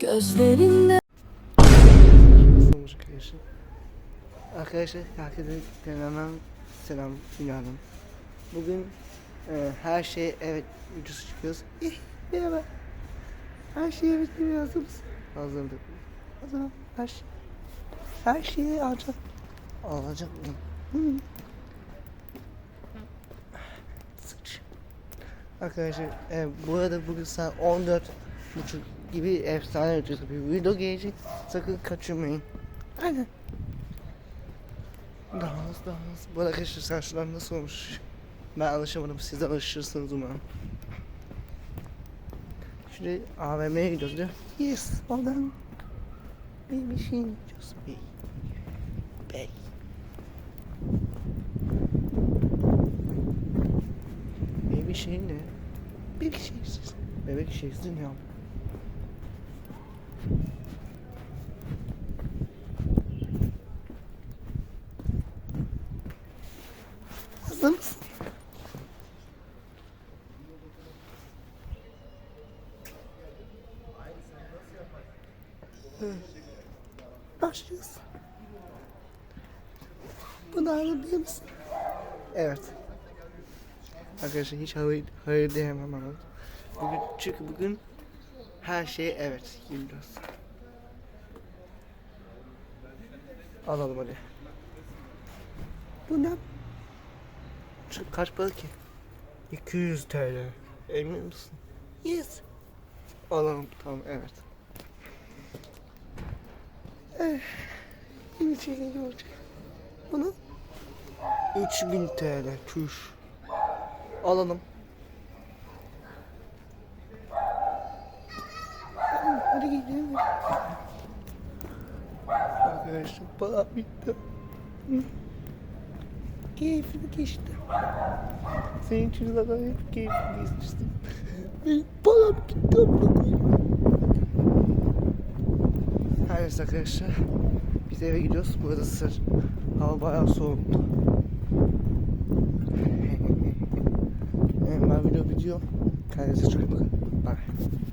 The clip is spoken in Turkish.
Gözlerinde Olmuş arkadaşlar. Arkadaşlar herkese tekrardan selam günaydın. Bugün e, her şey evet ucuz çıkıyoruz. İh, merhaba. Her şey evet gibi hazır mısın? Hazırdık. Hazır her şey. Her şeyi alacak. Alacak mıyım? Hmm. Arkadaşlar e, bu arada bugün saat 14 buçuk gibi efsane ötesi bir video gelecek. Sakın kaçırmayın. Aynen. Daha az. Bu arkadaşlar saçlar nasıl olmuş? Ben alışamadım. Siz de alışırsınız umarım. Şimdi AVM'ye gidiyoruz diyor. Yes, well done. Baby she just be. Bey. Baby şey ne? Bebek şeysiz. Bebek şeysiz ne ya? Hı. Başlıyoruz. Bunu alabilir misin? Evet. Arkadaşlar hiç hayır, hayır diyemem ama. Bugün, çünkü bugün her şey evet. Gidiyoruz. Alalım hadi. Bu ne? Kaç para ki? 200 TL. Emin misin? Yes. Alalım tamam evet. Eh, yine şeyleri olacak. Bunu 3000 TL çüş. Alalım. Hadi gidelim. Arkadaşlar para bitti. Keyifli geçti. Senin zaten hep keyifli geçtim. Benim param gitti. Her neyse arkadaşlar. Biz eve gidiyoruz. Burada sır. Hava bayağı soğuktu. Ee, ben video bitiyor. Kendinize çok bakın. Bye.